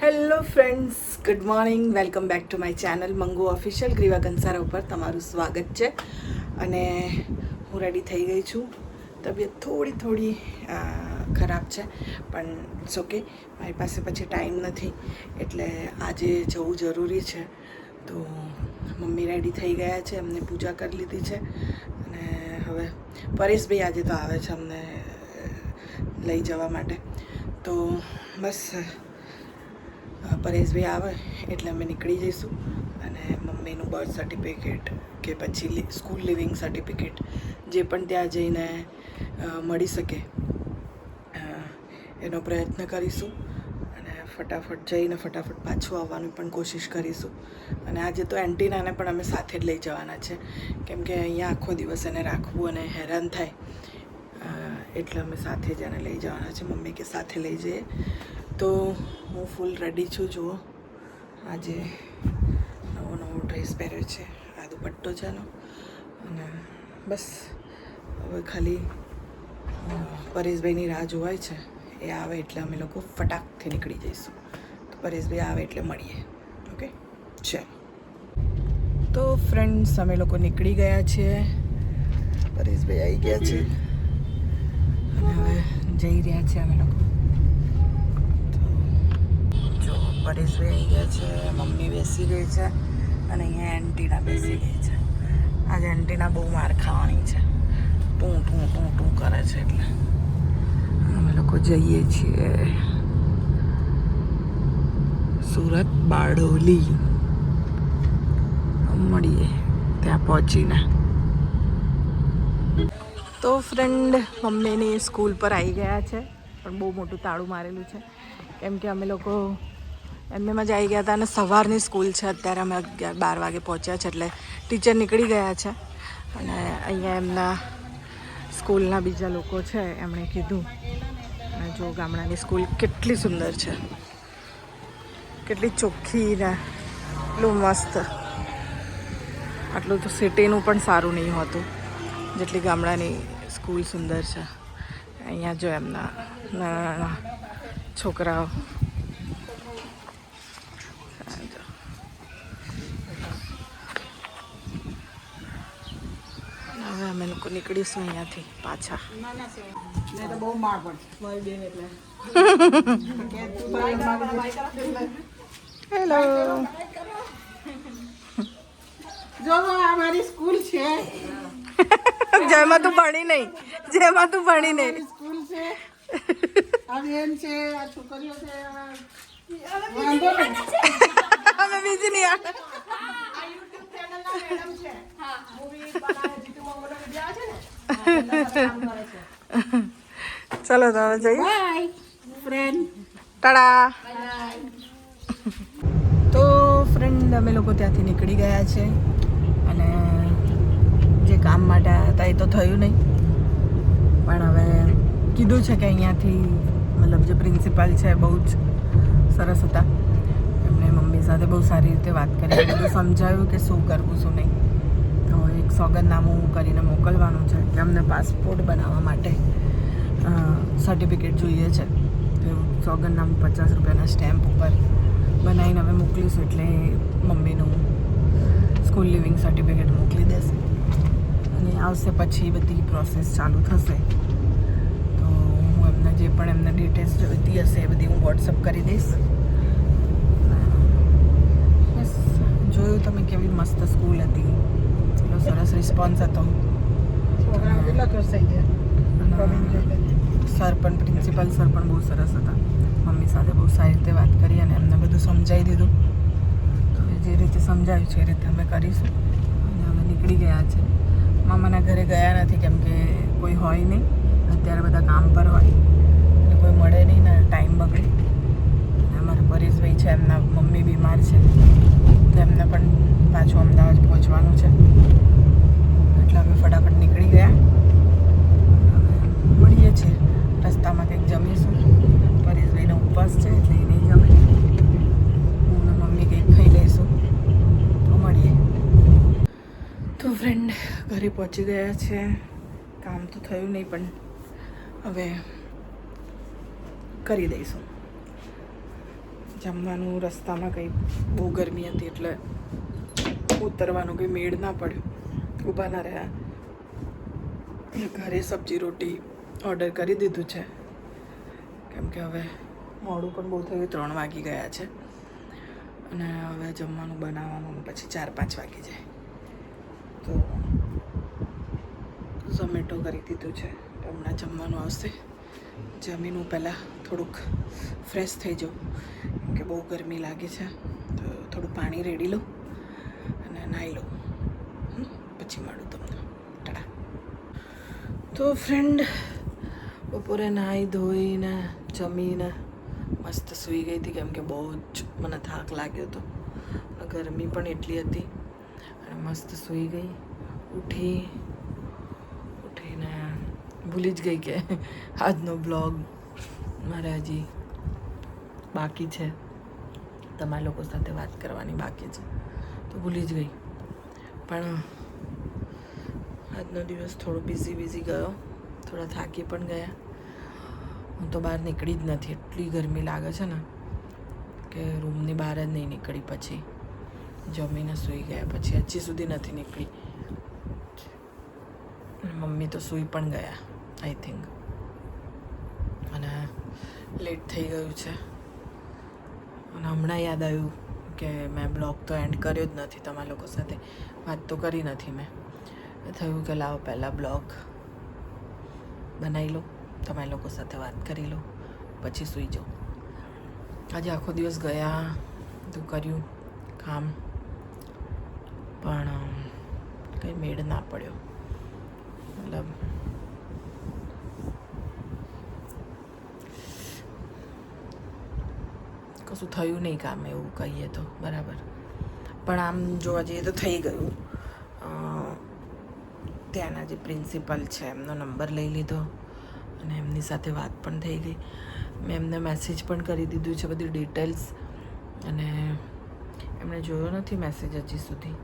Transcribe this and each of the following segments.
Hello friends good morning welcome back to my channel Mangu official Griva Kansara ઉપર તમારું સ્વાગત છે. અને હું રેડી થઈ ગઈ છું. તબિયત થોડી થોડી ખરાબ છે, પણ ઇટ્સ ઓકે મારી પાસે પછી ટાઈમ નથી. એટલે આજે જવું જરૂરી છે. તો મમ્મી રેડી થઈ ગયા છે. એમને પૂજા કરી લીધી છે. અને હવે પરેશભાઈ આજે તો આવે છે અમને લઈ જવા માટે. તો બસ પરેશભાઈ આવે એટલે અમે નીકળી જઈશું. અને મમ્મીનું બર્થ સર્ટિફિકેટ કે પછી સ્કૂલ લિવિંગ સર્ટિફિકેટ જે પણ ત્યાં જઈને મળી શકે એનો પ્રયત્ન કરીશું. અને ફટાફટ જઈને ફટાફટ પાછું આવવાની પણ કોશિશ કરીશું. અને આજે તો એન્ટીનાને પણ અમે સાથે જ લઈ જવાના છે. કેમ કે અહીંયા આખો દિવસ એને રાખવું અને હેરાન થાય. એટલે અમે સાથે જ એને લઈ જવાના છે. મમ્મી કે સાથે લઈ જઈએ. તો હું ફૂલ રેડી છું, જુઓ. આજે નવો નવો ડ્રેસ પહેર્યો છે. આ દુપટ્ટો એનો. અને બસ, હવે ખાલી પરેશભાઈની રાહ જોવાય છે. એ આવે એટલે અમે લોકો ફટાકથી નીકળી જઈશું. તો પરેશભાઈ આવે એટલે મળીએ. ઓકે? ચાલો. તો ફ્રેન્ડ્સ અમે લોકો નીકળી ગયા છીએ. પરેશભાઈ આવી ગયા છે. અને હવે જઈ રહ્યા છે અમે લોકો. તો રહી ગયા છે, મમ્મી બેસી ગઈ છે અને અહીંયા એન્ટીના બેસી ગઈ છે. આજે એન્ટીના બહુ માર ખાવાની છે. ટું ટું ટું ટું કરે છે એટલે. અમે લોકો જઈએ છીએ સુરત બારડોલી. મળીએ, ત્યાં પહોંચીને. તો ફ્રેન્ડ મમ્મીની સ્કૂલ પર આવી ગયા છે, પણ બહુ મોટું તાળું મારેલું છે. કેમ કે અમે લોકો એમનેમાં મજા આવી ગયા હતા અને સવારની સ્કૂલ છે. અત્યારે અમે અગિયાર, બાર વાગે પહોંચ્યા છે એટલે ટીચર નીકળી ગયા છે. અને અહીંયા એમના સ્કૂલના બીજા લોકો છે, એમણે કીધું. અને જો ગામડાની સ્કૂલ કેટલી સુંદર છે. કેટલી ચોખ્ખી ને એટલું મસ્ત. આટલું તો સિટીનું પણ સારું નહીં હોતું. જેટલી ગામડાની સ્કૂલ સુંદર છે. અહીંયા જો એમના નાના નાના છોકરાઓ આ જો. હવે અમે લોકો નીકળીશું અહીંયાથી પાછા. મેં બહુ માર પડશે મારી બેન એટલે હેલો જો આ મારી સ્કૂલ છે. જેમાં તું ભણી નહીં. જેમાં તું ભણી નહીં. સ્કૂલ છે. આ બેન છે આ છોકરીઓ છે. અમે બીજી નહીં આવે. ચલો તો હવે જઈએ. ફ્રેન્ડ ટડા. તો ફ્રેન્ડ અમે લોકો ત્યાંથી નીકળી ગયા છે. અને જે કામ માટે હતા એ તો થયું નહીં. પણ હવે કીધું છે કે અહીંયાથી મતલબ જે પ્રિન્સિપાલ છે બહુ જ સરસ હતા. સાથે બહુ સારી રીતે વાત કરી બધું સમજાવ્યું કે શું કરવું શું નહીં. તો એક સોગંદનામું કરીને મોકલવાનું છે કે અમને પાસપોર્ટ બનાવવા માટે સર્ટિફિકેટ જોઈએ છે. તો સોગંદનામું પચાસ રૂપિયાના સ્ટેમ્પ ઉપર બનાવીને અમે મોકલીશું એટલે મમ્મીનું સ્કૂલ લિવિંગ સર્ટિફિકેટ મોકલી દેશે. અને આવશે પછી બધી પ્રોસેસ ચાલુ થશે. તો હું એમને જે પણ એમને ડિટેલ્સ જોઈતી હશે એ બધી હું વોટ્સઅપ કરી દઈશ બસ જોયું તમે કેવી મસ્ત સ્કૂલ હતી એટલો સરસ રિસ્પોન્સ હતો. સર પણ પ્રિન્સિપલ સર પણ બહુ સરસ હતા મમ્મી સાથે બહુ સારી રીતે વાત કરી અને એમને બધું સમજાવી દીધું જે રીતે સમજાવ્યું છે એ રીતે અમે કરીશું અને અમે નીકળી ગયા છે મામાના ઘરે ગયા નથી કેમ કે કોઈ હોય નહીં અત્યારે બધા કામ પર હોય અને કોઈ મળે નહીં ને ટાઈમ બગડે અમારા પરેશભાઈ છે એમના મમ્મી બીમાર છે તો એમને પણ પાછું અમદાવાદ પહોંચવાનું છે એટલે અમે ફટાફટ નીકળી ગયા હવે મળીએ છીએ રસ્તામાં કંઈક જમીશું પરેશભાઈનો ઉપવાસ છે એટલે એ નહીં જમે હું ને મમ્મી કંઈક ખાઈ લઈશું તો મળીએ તો ફ્રેન્ડ ઘરે પહોંચી ગયા છે. કામ તો થયું નહીં, પણ હવે કરી દઈશું. જમવાનું રસ્તામાં કંઈ બહુ ગરમી હતી એટલે ઉતરવાનો કંઈ મેળ ના પડ્યો. ઊભા ના રહ્યા. ઘરે સબ્જી રોટી ઓર્ડર કરી દીધું છે. કેમ કે હવે મોડું પણ બહુ થયું, ત્રણ વાગી ગયા છે. અને હવે જમવાનું બનાવવાનું પછી ચાર પાંચ વાગી જાય તો ઝોમેટો કરી દીધું છે. હમણાં જમવાનું આવશે. જમીન હું પહેલાં થોડુંક ફ્રેશ થઈ જાઉં કે બહુ ગરમી લાગે છે. તો થોડું પાણી રેડી લઉં અને નાહી લઉં. પછી મળું તમને. ટાટા. તો ફ્રેન્ડ બપોરે નાહી ધોઈને જમીને મસ્ત સૂઈ ગઈ હતી કેમ કે બહુ જ મને થાક લાગ્યો હતો. ગરમી પણ એટલી હતી. અને મસ્ત સૂઈ ગઈ. ઉઠી ભૂલી જ ગઈ કે આજનો બ્લોગ મારે હજી બાકી છે. તમારા લોકો સાથે વાત કરવાની બાકી છે. તો ભૂલી જ ગઈ. પણ આજનો દિવસ થોડો બિઝી બિઝી ગયો. થોડા થાકી પણ ગયા. હું તો બહાર નીકળી જ નથી. એટલી ગરમી લાગે છે ને કે રૂમની બહાર જ નહીં નીકળી પછી. જમીને સૂઈ ગયા પછી. હજી સુધી નથી નીકળી. મમ્મી તો સૂઈ પણ ગયા. આઈ થિંક અને લેટ થઈ ગયું છે. અને હમણાં યાદ આવ્યું કે મેં બ્લોગ તો એન્ડ કર્યો જ નથી તમારા લોકો સાથે. વાત તો કરી નથી મેં. થયું કે લાવો પહેલાં બ્લોગ. બનાવી લો, તમારા લોકો સાથે વાત કરી લો, પછી સૂઈ જાઓ. આજે આખો દિવસ ગયા તો કર્યું, કામ. પણ કંઈ મેળ ના પડ્યો. મતલબ કશું થયું નહીં કામ એવું કહીએ તો બરાબર. પણ આમ જોવા જઈએ તો થઈ ગયું. ત્યાંના જે પ્રિન્સિપલ છે એમનો નંબર લઈ લીધો અને એમની સાથે વાત પણ થઈ ગઈ. મેં એમને મેસેજ પણ કરી દીધું છે બધી ડિટેલ્સ અને એમણે જોયો નથી મેસેજ હજી સુધી.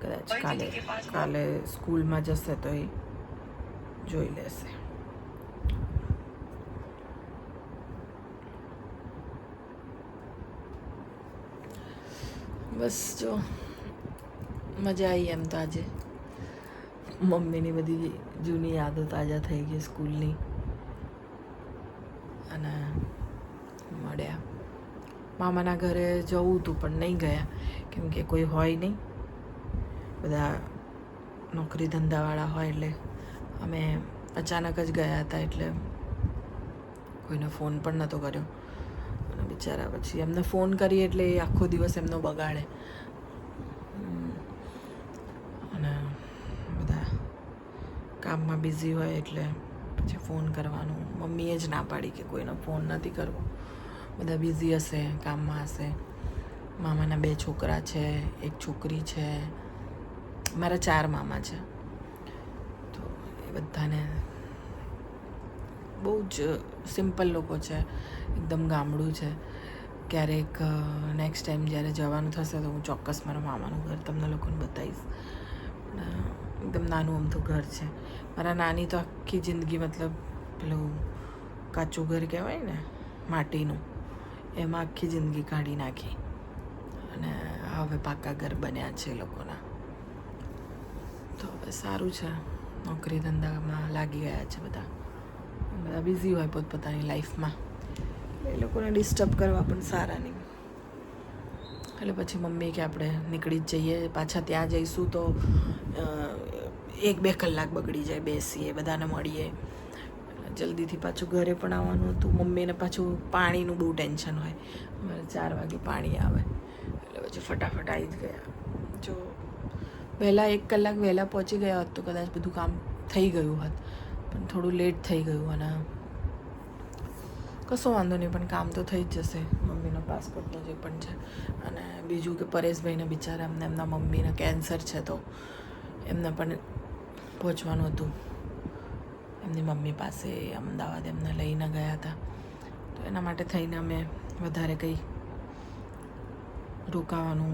કદાચ કાલે કાલે સ્કૂલમાં જશે તો એ જોઈ લેશે. બસ જો, મજા આવી એમ તો આજે. મમ્મીની બધી જૂની યાદો તાજા થઈ ગઈ સ્કૂલની. અને મળ્યા. મામાના ઘરે જવું હતું પણ નહીં ગયા, કેમ કે કોઈ હોય નહીં. બધા નોકરી ધંધાવાળા હોય એટલે અમે અચાનક જ ગયા હતા એટલે કોઈને ફોન પણ નહોતો કર્યો. બિચારા પછી. એમને ફોન કરીએ એટલે એ આખો દિવસ એમનો બગાડે. અને બધા કામમાં બિઝી હોય એટલે પછી ફોન કરવાનું. મમ્મીએ જ ના પાડી કે કોઈનો ફોન નથી કરવો. બધા બિઝી હશે, કામમાં હશે. મામાના બે છોકરા છે, એક છોકરી છે. મારા ચાર મામા છે. તો એ બધાને બહુ જ સિમ્પલ લોકો છે, એકદમ ગામડું છે. ક્યારેક નેક્સ્ટ ટાઈમ જ્યારે જવાનું થશે તો હું ચોક્કસ મારા મામાનું ઘર તમને લોકોને બતાવીશ. એકદમ નાનું અમથું ઘર છે. મારા નાની તો આખી જિંદગી મતલબ પેલું કાચું ઘર કહેવાય ને, માટીનું, એમાં આખી જિંદગી કાઢી નાખી. અને હવે પાકા ઘર બન્યા છે લોકોના. તો હવે સારું છે. નોકરી ધંધામાં લાગી ગયા છે બધા. બધા બિઝી હોય પોતપોતાની લાઈફમાં એ લોકોને ડિસ્ટર્બ કરવા પણ સારા નહીં. એટલે પછી મમ્મી કે આપણે નીકળી જ જઈએ, પાછા ત્યાં જઈશું તો એક બે કલાક બગડી જાય બેસીએ, બધાને મળીએ. જલ્દીથી પાછું ઘરે પણ આવવાનું હતું. મમ્મીને પાછું પાણીનું બહુ ટેન્શન હોય. અમારે ચાર વાગે પાણી આવે. એટલે પછી ફટાફટ આવી જ ગયા. જો, વહેલા એક કલાક વહેલા પહોંચી ગયા હોત તો કદાચ બધું કામ થઈ ગયું હોત. પણ થોડું લેટ થઈ ગયું અને કશો વાંધો નહીં, પણ કામ તો થઈ જ જશે. મમ્મીનો પાસપોર્ટનો જે પણ છે. અને બીજું કે પરેશભાઈને બિચારા એમને એમના મમ્મીને કેન્સર છે તો એમને પણ પહોંચવાનું હતું. એમની મમ્મી પાસે અમદાવાદ એમને લઈને ગયા હતા. તો એના માટે થઈને અમે વધારે કંઈ રોકાવાનું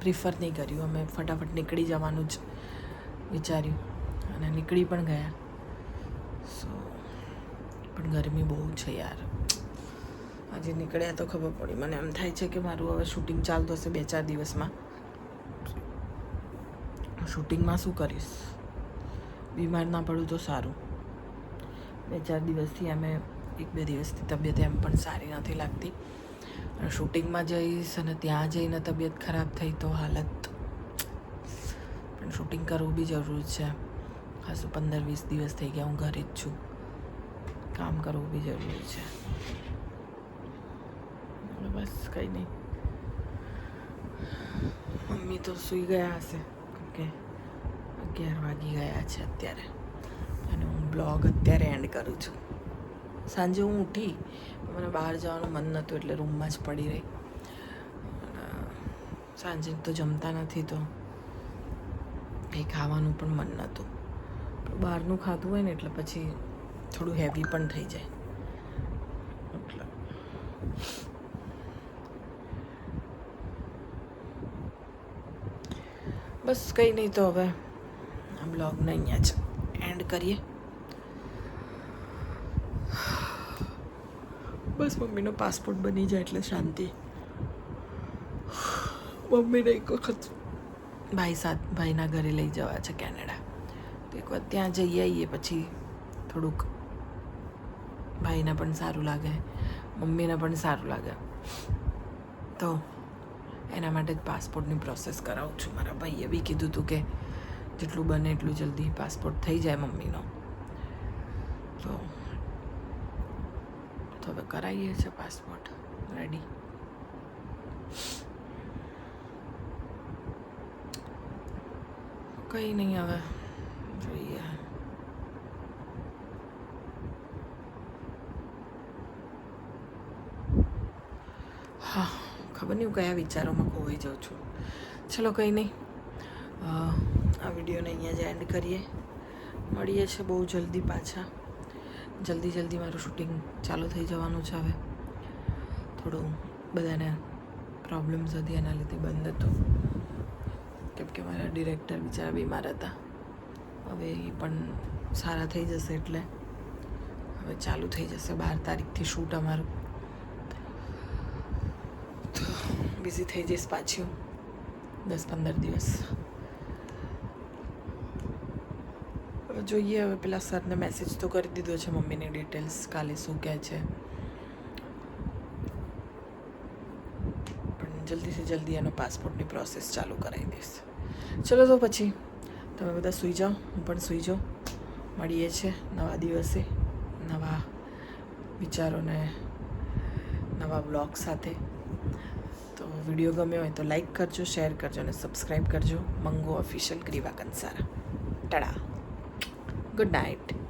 પ્રિફર નહીં કર્યું. અમે ફટાફટ નીકળી જવાનું જ વિચાર્યું. અને નીકળી પણ ગયા. સો પણ ગરમી બહુ છે યાર. આજે નીકળ્યા તો ખબર પડી. મને એમ થાય છે કે મારું હવે શૂટિંગ ચાલતું હશે બે ચાર દિવસમાં. શૂટિંગમાં શું કરીશ? બીમાર ના પડું તો સારું. બે ચાર દિવસથી અમે એક બે દિવસથી તબિયત એમ પણ સારી નથી લાગતી. શૂટિંગમાં જઈશ અને ત્યાં જઈને તબિયત ખરાબ થઈ તો હાલત. પણ શૂટિંગ કરવું બી જરૂર છે. ખાસું પંદર વીસ દિવસ થઈ ગયા હું ઘરે જ છું. કામ કરવું બી જરૂરી છે. બસ કંઈ નહીં. મમ્મી તો સૂઈ ગયા હશે કે અગિયાર વાગી ગયા છે અત્યારે. અને હું બ્લોગ અત્યારે એન્ડ કરું છું. સાંજે હું ઉઠી મને બહાર જવાનું મન નહોતું એટલે રૂમમાં જ પડી રહી. સાંજે તો જમતા નથી તો કંઈ ખાવાનું પણ મન નહોતું બહારનું ખાધું હોય ને એટલે પછી થોડું હેવી પણ થઈ જાય. એટલે. બસ કંઈ નહીં તો હવે આ બ્લોગને અહીંયા જ એન્ડ કરીએ. બસ મમ્મીનો પાસપોર્ટ બની જાય એટલે શાંતિ. મમ્મીને એક વખત ભાઈ સાથ ભાઈના ઘરે લઈ જવા છે કેનેડા. તો એક વખત ત્યાં જઈ આવીએ પછી થોડુંક ભાઈને પણ સારું લાગે, મમ્મીને પણ સારું લાગે. તો એના માટે જ પાસપોર્ટની પ્રોસેસ કરાવું છું. મારા ભાઈએ બી કીધું હતું કે જેટલું બને એટલું જલ્દી પાસપોર્ટ થઈ જાય મમ્મીનો. તો તો હવે કરાવીએ છીએ પાસપોર્ટ. રેડી કંઈ નહીં હવે. જોઈએ હા, ખબર નહીં હું કયા વિચારોમાં ખોવાઈ જાઉં છું. ચલો કંઈ નહીં. આ વિડીયોને અહીંયા જ એન્ડ કરીએ. મળીએ છીએ બહુ જલ્દી પાછા. જલ્દી જલ્દી મારું શૂટિંગ ચાલુ થઈ જવાનું છે હવે. થોડું બધાને પ્રોબ્લેમ્સ હતી એના લીધે બંધ હતું. કેમ કે મારા ડિરેક્ટર બિચારા બીમાર હતા. હવે એ પણ સારા થઈ જશે એટલે હવે ચાલુ થઈ જશે બાર તારીખથી શૂટ અમારું. તો બિઝી થઈ જઈશ પાછી. દસ પંદર દિવસ. જોઈએ હવે પેલા સરને મેસેજ તો કરી દીધો છે મમ્મીની ડિટેલ્સ કાલે શું કહે છે. પણ જલ્દીથી જલ્દી એનો પાસપોર્ટની પ્રોસેસ ચાલુ કરાવી દઈશ. ચલો તો પછી. તમે બધા સૂઈ જાઓ, હું પણ સૂઈ જાઉં. મળીએ છીએ નવા દિવસે, નવા વિચારોને નવા બ્લોગ સાથે. તો વીડિયો ગમ્યો હોય તો લાઈક કરજો, શેર કરજો અને સબસ્ક્રાઈબ કરજો. Mango official Griva Kansara. ટડા. Good night.